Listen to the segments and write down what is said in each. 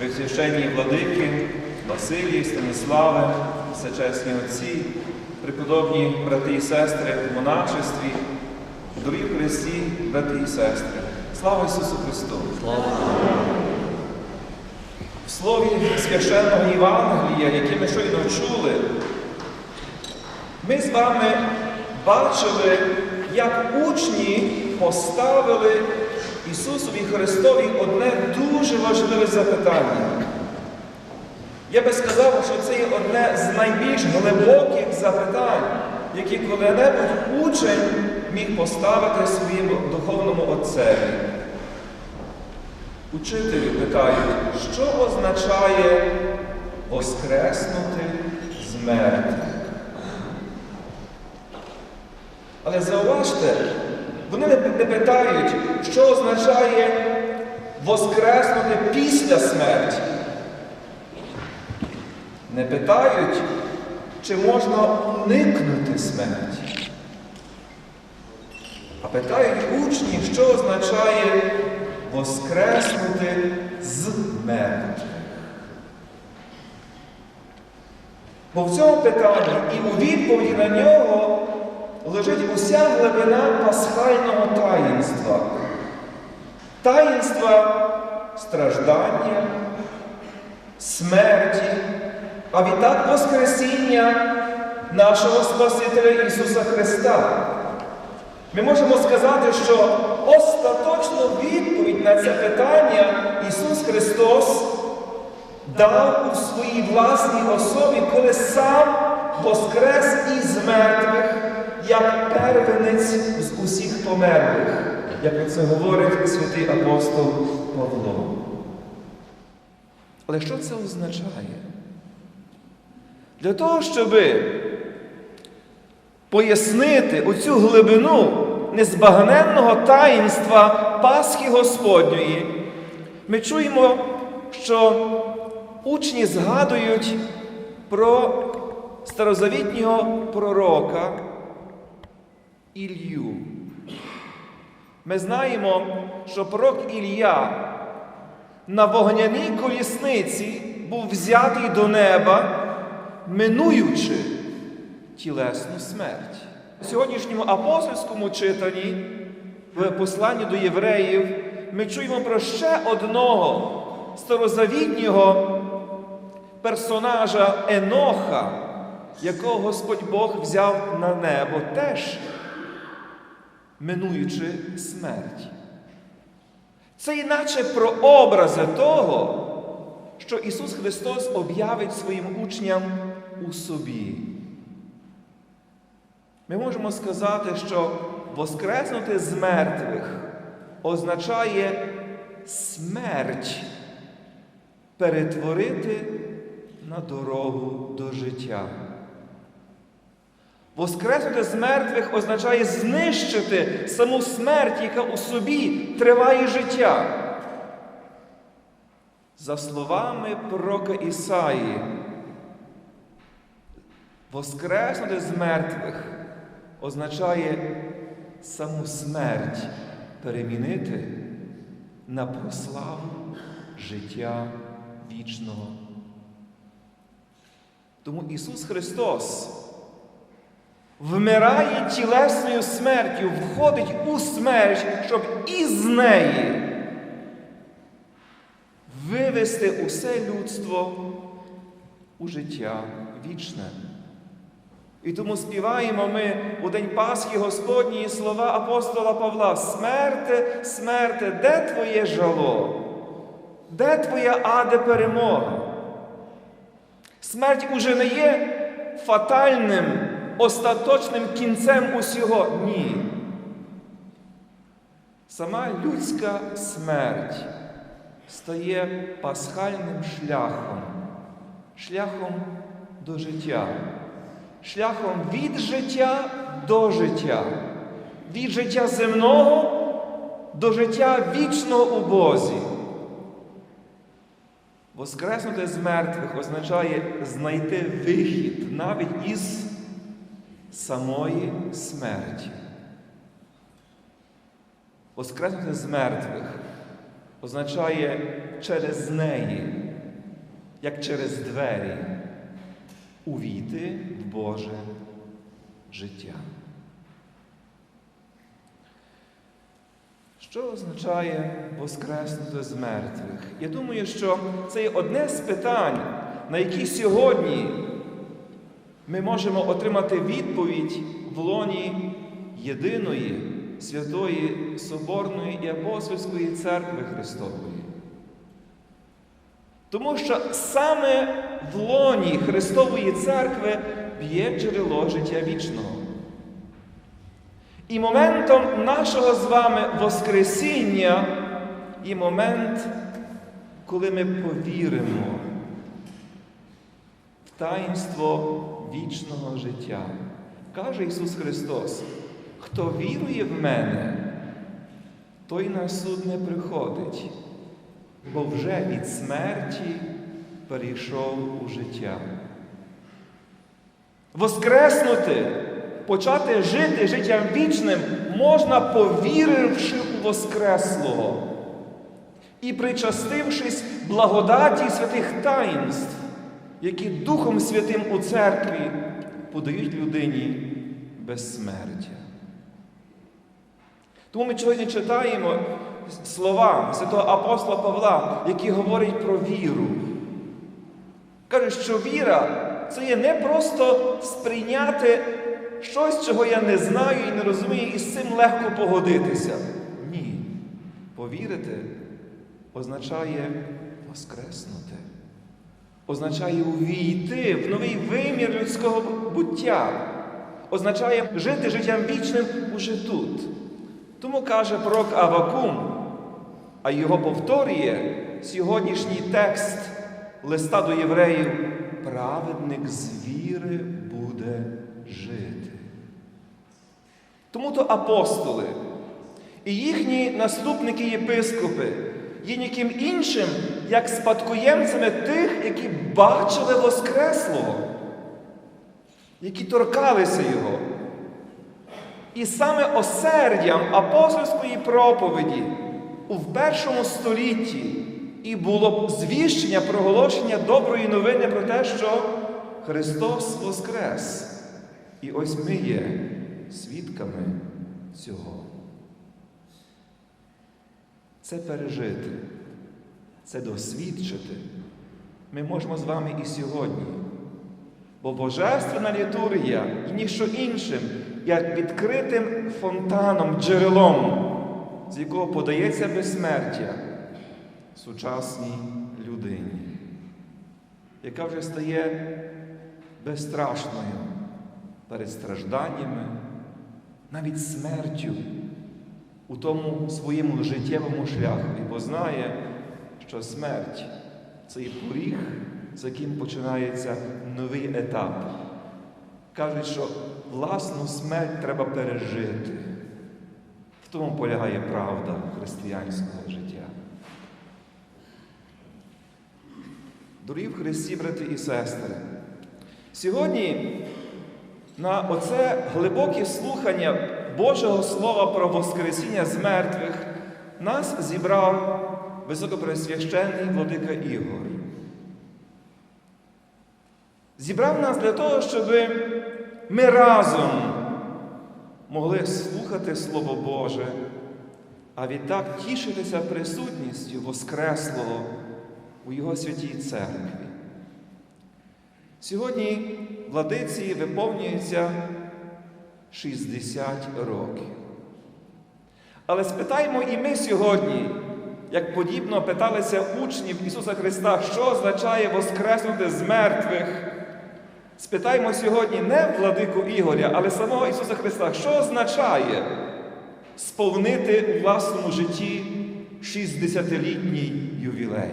владико Ігоре, священні владики, Василії, Станіславе, всечесні отці, преподобні брати і сестри в монашестві, дорогі в Христі, брати і сестри. Слава Ісусу Христу! В слові священного Євангелія, яке ми щойно чули, ми з вами бачили, як учні поставили Ісусові Христові одне дуже важливе запитання. Я би сказав, що це є одне з найбільш глибоких запитань, які коли-небудь учень міг поставити своєму духовному отцеві. Учителю питають, що означає воскреснути з мертвих? Але зауважте, вони не питають, що означає воскреснути після смерті. Не питають, чи можна уникнути смерті. А питають учні, що означає воскреснути з мертвих. Бо в цьому питанні і у відповіді на нього лежить уся глибина пасхального таїнства. Таїнства страждання, смерті, а відтак Воскресіння нашого Спасителя Ісуса Христа. Ми можемо сказати, що остаточну відповідь на це питання Ісус Христос дав у своїй власній особі, коли сам воскрес із мертвих, як первенець з усіх померлих, як про це говорить святий апостол Павло. Але що це означає? Для того, щоб пояснити оцю глибину незбагненного таїнства Пасхи Господньої, ми чуємо, що учні згадують про старозавітнього пророка Ілью. Ми знаємо, що пророк Ілля на вогняній колісниці був взятий до неба, минуючи тілесну смерть. У сьогоднішньому апостольському читанні, в посланні до євреїв, ми чуємо про ще одного старозавітнього персонажа Еноха, якого Господь Бог взяв на небо теж, минуючи смерть. Це іначе прообрази того, що Ісус Христос об'явить своїм учням у собі. Ми можемо сказати, що воскреснути з мертвих означає смерть перетворити на дорогу до життя. Воскреснути з мертвих означає знищити саму смерть, яка у собі триває життя. За словами пророка Ісаї, воскреснути з мертвих означає саму смерть перемінити на прославу життя вічного. Тому Ісус Христос вмирає тілесною смертю, входить у смерть, щоб із неї вивести усе людство у життя вічне. І тому співаємо ми у День Пасхи Господньої слова апостола Павла: Смерте, смерте, де твоє жало? Де твоя аде перемога? Смерть уже не є фатальним, остаточним кінцем усього. Ні. Сама людська смерть стає пасхальним шляхом, шляхом до життя, шляхом від життя до життя, від життя земного до життя вічного у Бозі. Воскреснути з мертвих означає знайти вихід навіть із самої смерті. Воскреснути з мертвих означає через неї, як через двері, увійти в Боже життя. Що означає воскреснути з мертвих? Я думаю, що це є одне з питань, на які сьогодні ми можемо отримати відповідь в лоні єдиної святої Соборної і Апостольської церкви Христової. Тому що саме в лоні Христової церкви б'є джерело життя вічного. І моментом нашого з вами Воскресіння є момент, коли ми повіримо в таїнство вічного життя. Каже Ісус Христос, хто вірує в мене, той на суд не приходить, бо вже від смерті перейшов у життя. Воскреснути, почати жити життям вічним можна, повіривши у Воскреслого і причастившись благодаті святих таїнств, які Духом Святим у церкві подають людині безсмертя. Тому ми сьогодні читаємо слова святого апостола Павла, які говорять про віру. Каже, що віра це є не просто сприйняти щось, чого я не знаю і не розумію, і з цим легко погодитися. Ні. Повірити означає воскреснути. Означає увійти в новий вимір людського буття. Означає жити життям вічним уже тут. Тому каже пророк Авакум, а його повторює сьогоднішній текст листа до євреїв, праведник з віри буде жити. Тому то апостоли і їхні наступники єпископи є ніким іншим, як спадкоємцями тих, які бачили Воскреслого, які торкалися Його. І саме осердям апостольської проповіді у першому столітті і було звіщення, проголошення доброї новини про те, що Христос Воскрес. І ось ми є свідками цього. Це пережити, це досвідчити. Ми можемо з вами і сьогодні. Бо Божественна літургія і ніщо іншим, як відкритим фонтаном, джерелом, з якого подається безсмертя сучасній людині, яка вже стає безстрашною перед стражданнями, навіть смертю у тому своєму життєвому шляху, бо знає, що смерть це поріг, з яким починається новий етап. Кажуть, що власну смерть треба пережити. В тому полягає правда християнського життя. Дорогі в Христі, брати і сестри, сьогодні на оце глибоке слухання Божого Слова про Воскресіння з мертвих нас зібрав високопресвященний владика Ігор. Зібрав нас для того, щоб ми разом могли слухати Слово Боже, а відтак тішитися присутністю Воскреслого у Його святій церкві. Сьогодні владиці виповнюється 60 років. Але спитаємо і ми сьогодні, як подібно питалися учнів Ісуса Христа, що означає воскреснути з мертвих. Спитаємо сьогодні не владику Ігоря, але самого Ісуса Христа, що означає сповнити у власному житті 60-літній ювілей?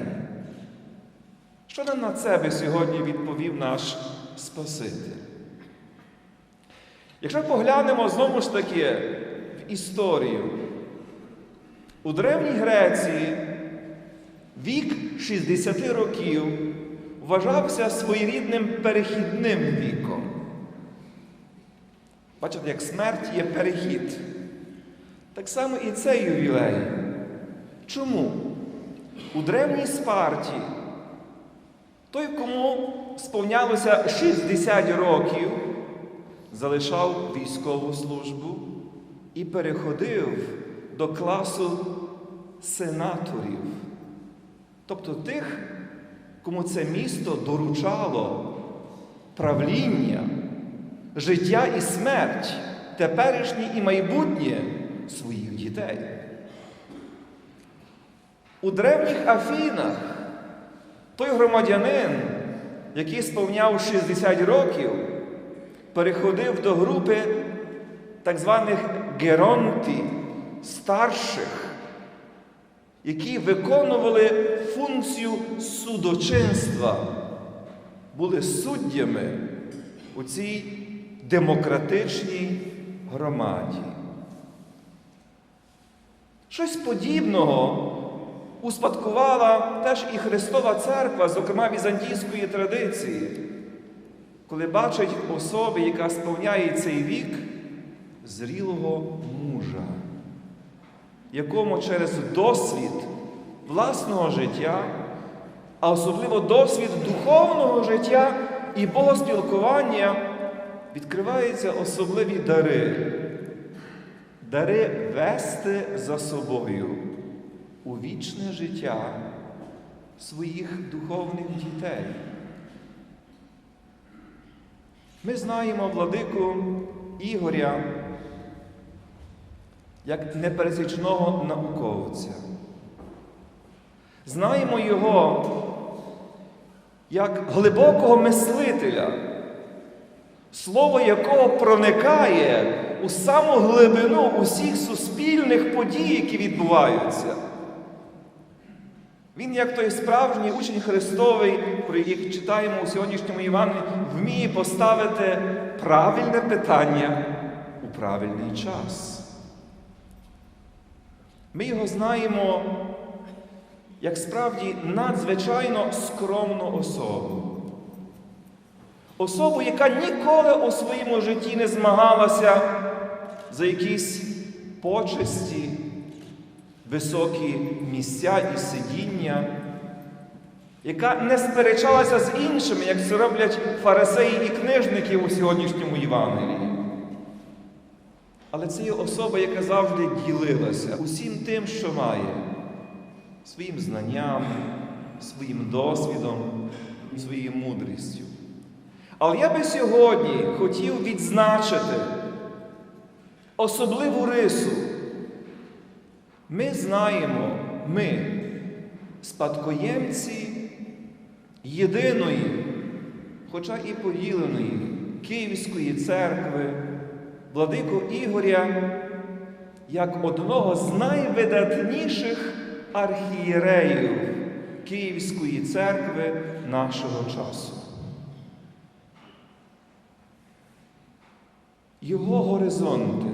Що нам на це би сьогодні відповів наш Спаситель? Якщо поглянемо знову ж таки в історію, у Древній Греції вік 60 років вважався своєрідним перехідним віком. Бачите, як смерть є перехід. Так само і цей ювілей. Чому? У древній Спарті той, кому сповнялося 60 років, залишав військову службу і переходив до класу сенаторів, тобто тих, кому це місто доручало правління, життя і смерть, теперішнє і майбутнє своїх дітей. У древніх Афінах той громадянин, який сповняв 60 років, переходив до групи так званих геронтів, старших, які виконували функцію судочинства, були суддями у цій демократичній громаді. Щось подібного успадкувала теж і Христова Церква, зокрема візантійської традиції, коли бачить особи, яка сповняє цей вік зрілого мужа, якому через досвід власного життя, а особливо досвід духовного життя і богоспілкування відкриваються особливі дари. Дари вести за собою у вічне життя своїх духовних дітей. Ми знаємо владику Ігоря як непересічного науковця. Знаємо його як глибокого мислителя, слово якого проникає у саму глибину усіх суспільних подій, які відбуваються. Він, як той справжній учень Христовий, про яких читаємо у сьогоднішньому Івані, вміє поставити правильне питання у правильний час. Ми його знаємо як справді надзвичайно скромну особу. Особу, яка ніколи у своєму житті не змагалася за якісь почесті, високі місця і сидіння, яка не сперечалася з іншими, як це роблять фарисеї і книжники у сьогоднішньому Євангелії. Але це є особа, яка завжди ділилася усім тим, що має, своїм знанням, своїм досвідом, своєю мудрістю. Але я би сьогодні хотів відзначити особливу рису. Ми знаємо, ми, спадкоємці єдиної, хоча і поділеної Київської церкви, владику Ігоря, як одного з найвидатніших архієреїв Київської церкви нашого часу. Його горизонти,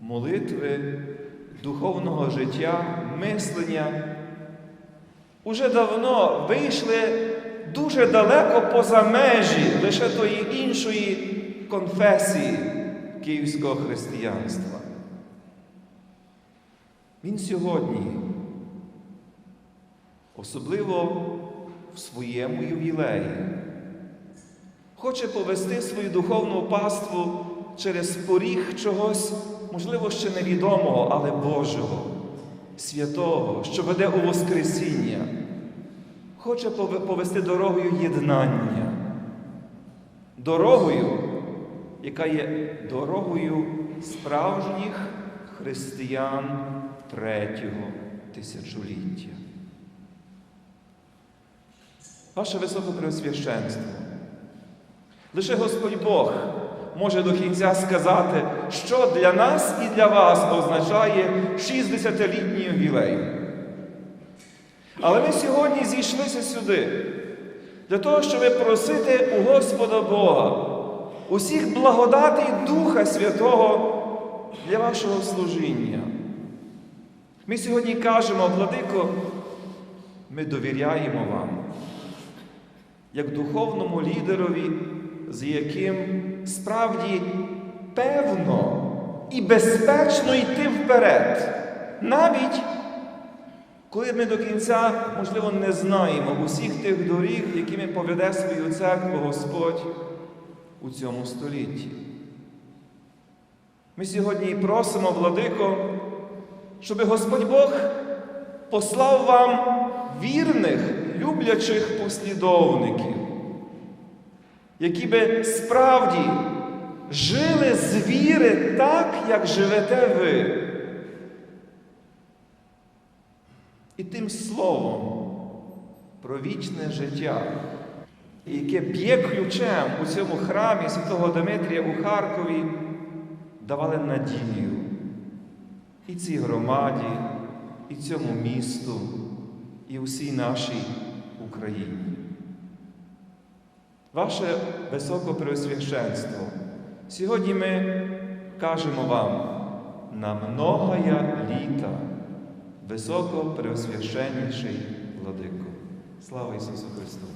молитви, духовного життя, мислення уже давно вийшли дуже далеко поза межі лише тої іншої конфесії київського християнства. Він сьогодні, особливо в своєму ювілеї, хоче повести свою духовну паству через поріг чогось, можливо, ще невідомого, але Божого, святого, що веде у Воскресіння. Хоче повести дорогою єднання, дорогою, яка є дорогою справжніх християн третього тисячоліття. Ваше Високопреосвященство, лише Господь Бог може до кінця сказати, що для нас і для вас означає 60-літній ювілей. Але ми сьогодні зійшлися сюди для того, щоб просити у Господа Бога усіх благодатей Духа Святого для вашого служіння. Ми сьогодні кажемо, Владико, ми довіряємо вам, як духовному лідерові, з яким справді певно і безпечно йти вперед, навіть Коли ми до кінця, можливо, не знаємо усіх тих доріг, якими поведе свою церкву Господь у цьому столітті. Ми сьогодні просимо, владико, щоб Господь Бог послав вам вірних, люблячих послідовників, які би справді жили з віри так, як живете ви. І тим словом про вічне життя, яке б'є ключем у цьому храмі святого Дмитрія у Харкові, давали надію і цій громаді, і цьому місту, і усій нашій Україні. Ваше Високопреосвященство, сьогодні ми кажемо вам на многая літа, високопреосвященніший владико. Слава Ісусу Христу!